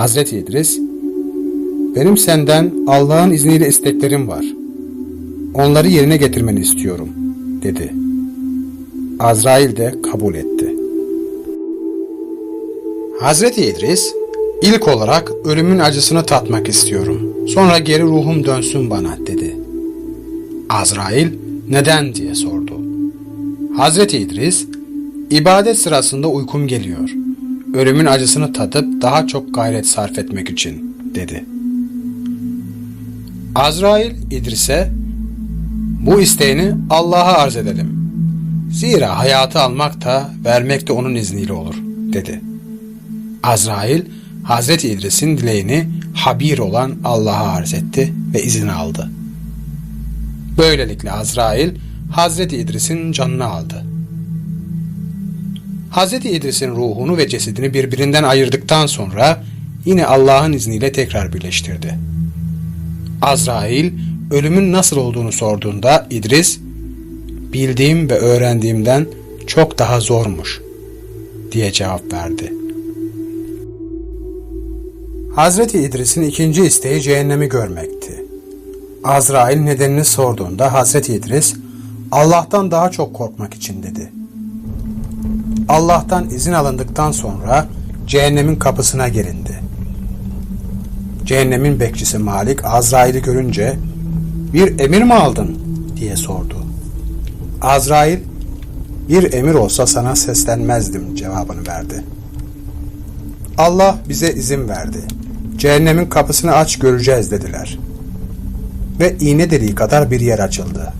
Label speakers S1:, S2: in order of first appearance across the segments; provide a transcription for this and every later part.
S1: Hazreti İdris, benim senden Allah'ın izniyle isteklerim var. Onları yerine getirmeni istiyorum, dedi. Azrail de kabul etti. Hazreti İdris, ilk olarak ölümün acısını tatmak istiyorum. Sonra geri ruhum dönsün bana, dedi. Azrail, neden diye sordu. Hazreti İdris, ibadet sırasında uykum geliyor. Ölümün acısını tadıp daha çok gayret sarf etmek için, dedi. Azrail İdris'e, bu isteğini Allah'a arz edelim. Zira hayatı almak da vermek de onun izniyle olur, dedi. Azrail, Hazreti İdris'in dileğini habir olan Allah'a arz etti ve izin aldı. Böylelikle Azrail, Hazreti İdris'in canını aldı. Hazreti İdris'in ruhunu ve cesedini birbirinden ayırdıktan sonra yine Allah'ın izniyle tekrar birleştirdi. Azrail ölümün nasıl olduğunu sorduğunda İdris, bildiğim ve öğrendiğimden çok daha zormuş diye cevap verdi. Hazreti İdris'in ikinci isteği cehennemi görmekti. Azrail nedenini sorduğunda Hazreti İdris, Allah'tan daha çok korkmak için dedi. Allah'tan izin alındıktan sonra cehennemin kapısına gelindi. Cehennemin bekçisi Malik Azrail'i görünce bir emir mi aldın diye sordu. Azrail bir emir olsa sana seslenmezdim cevabını verdi. Allah bize izin verdi. Cehennemin kapısını aç göreceğiz dediler. Ve iğne deliği kadar bir yer açıldı.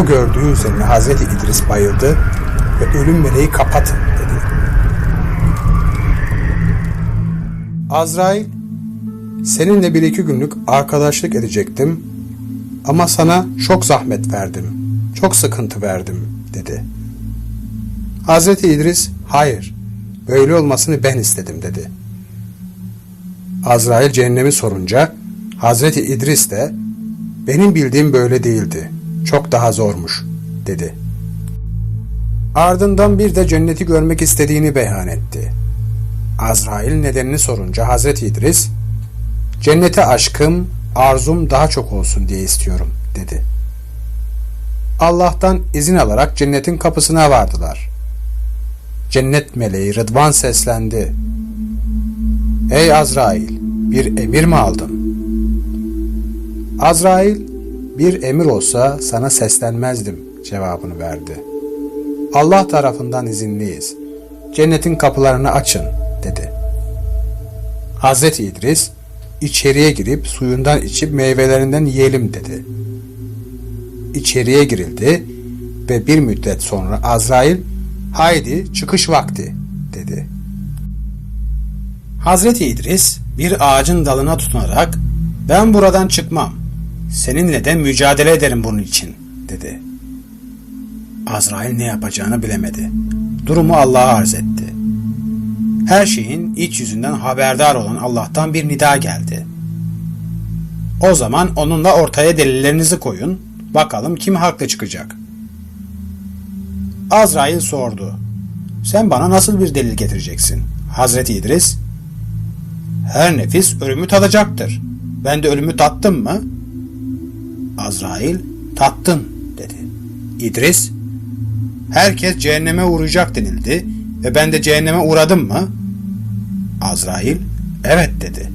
S1: O gördüğü üzerine Hazreti İdris bayıldı ve ölüm meleği kapatın dedi. Azrail, seninle bir iki günlük arkadaşlık edecektim ama sana çok zahmet verdim, çok sıkıntı verdim dedi. Hazreti İdris, hayır, böyle olmasını ben istedim dedi. Azrail cehennemi sorunca, Hazreti İdris de, benim bildiğim böyle değildi, çok daha zormuş dedi. Ardından bir de cenneti görmek istediğini beyan etti. Azrail nedenini sorunca Hazreti İdris, cennete aşkım, arzum daha çok olsun diye istiyorum dedi. Allah'tan izin alarak cennetin kapısına vardılar. Cennet meleği Rıdvan seslendi. Ey Azrail, bir emir mi aldın? Azrail, bir emir olsa sana seslenmezdim cevabını verdi. Allah tarafından izinliyiz. Cennetin kapılarını açın dedi. Hazreti İdris içeriye girip suyundan içip meyvelerinden yiyelim dedi. İçeriye girildi ve bir müddet sonra Azrail haydi çıkış vakti dedi. Hazreti İdris bir ağacın dalına tutunarak ben buradan çıkmam. Seninle de mücadele ederim bunun için dedi. Azrail ne yapacağını bilemedi. Durumu Allah'a arz etti. Her şeyin iç yüzünden haberdar olan Allah'tan bir nida geldi. O zaman onunla ortaya delillerinizi koyun, bakalım kim haklı çıkacak. Azrail sordu. Sen bana nasıl bir delil getireceksin? Hazreti İdris, her nefis ölümü tadacaktır. Ben de ölümü tattım mı? Azrail, tattın dedi. İdris, herkes cehenneme uğrayacak denildi ve ben de cehenneme uğradım mı? Azrail, evet dedi.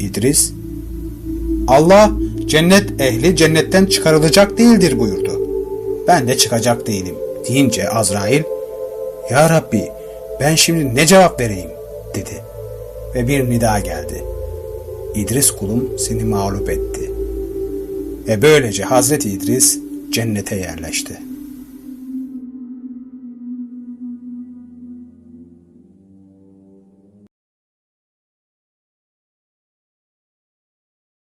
S1: İdris, Allah cennet ehli cennetten çıkarılacak değildir buyurdu. Ben de çıkacak değilim deyince Azrail, Ya Rabbi ben şimdi ne cevap vereyim dedi. Ve bir nida geldi. İdris kulum seni mağlup etti. Ve böylece Hazreti İdris cennete yerleşti.